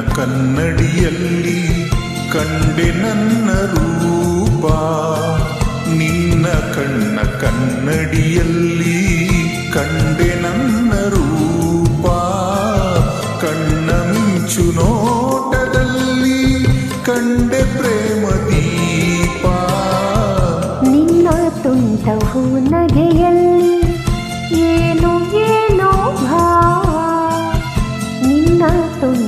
ಕನ್ನಡಿಯಲ್ಲಿ ಕಂಡೆ ನನ್ನ ರೂಪ. ನಿನ್ನ ಕಣ್ಣ ಕನ್ನಡಿಯಲ್ಲಿ ಕಂಡೆ ನನ್ನ ರೂಪ. ಕಣ್ಣ ಮಿಂಚು ನೋಟದಲ್ಲಿ ಕಂಡೆ ಪ್ರೇಮ ದೀಪ. ನಿನ್ನ ತುಂಟವು ನಗೆಯಲ್ಲಿ ಏನು, ಏನೋ ಭಾವ? ನಿನ್ನ ತುಂಟವು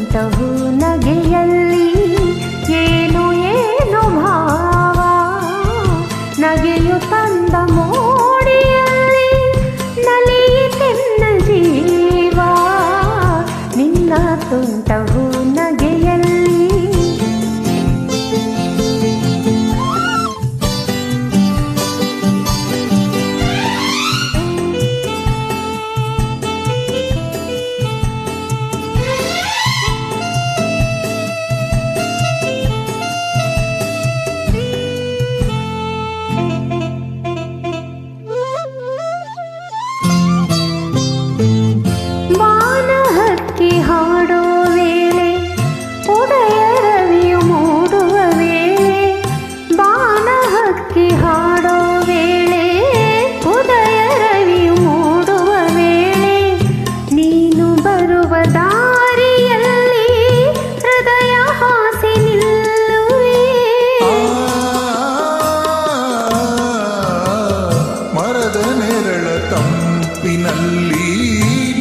ಮರದ ನೆರಳ ತಂಪಿನಲ್ಲಿ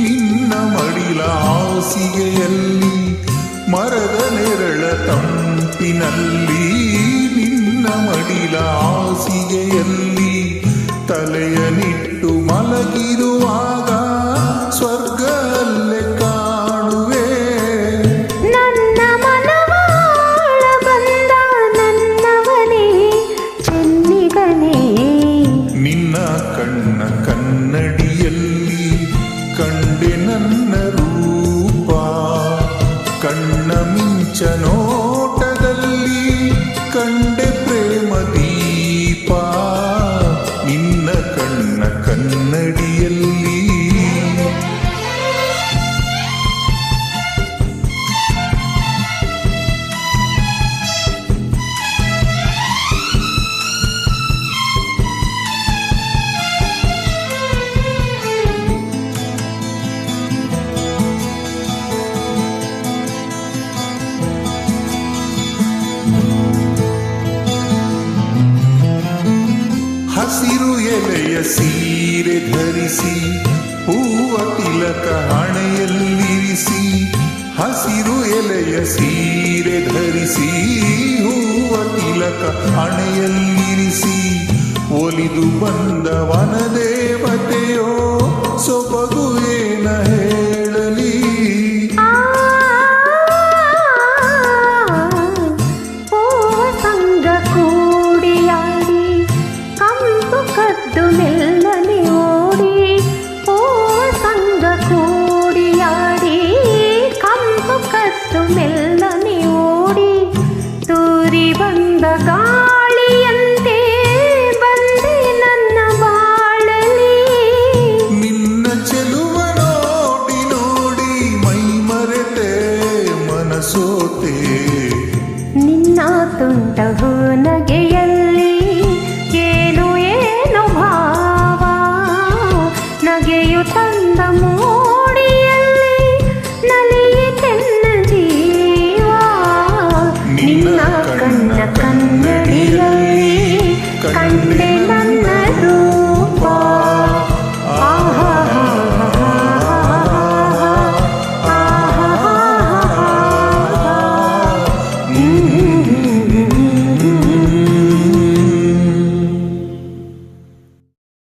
ನಿನ್ನ ಮಡಿಲ ಹಾಸಿಗೆಯಲ್ಲಿ ಮರದ ನೆರಳ ತಂಪಿನಲ್ಲಿ ನಿನ್ನ ಮಡಿಲ ಹಾಸಿಗೆಯಲ್ಲಿ ತಲೆಯ ನಿಟ್ಟು ಮಿಂಚ ಎಲೆಯ ಸೀರೆ ಧರಿಸಿ, ಹೂವ ತಿಲಕ ಹಣೆಯಲ್ಲಿರಿಸಿ ಹಸಿರು ಎಲೆಯ ಸೀರೆ ಧರಿಸಿ, ಹೂವ ತಿಲಕ ಹಣೆಯಲ್ಲಿರಿಸಿ ಒಲಿದು ಬಂದ นั้น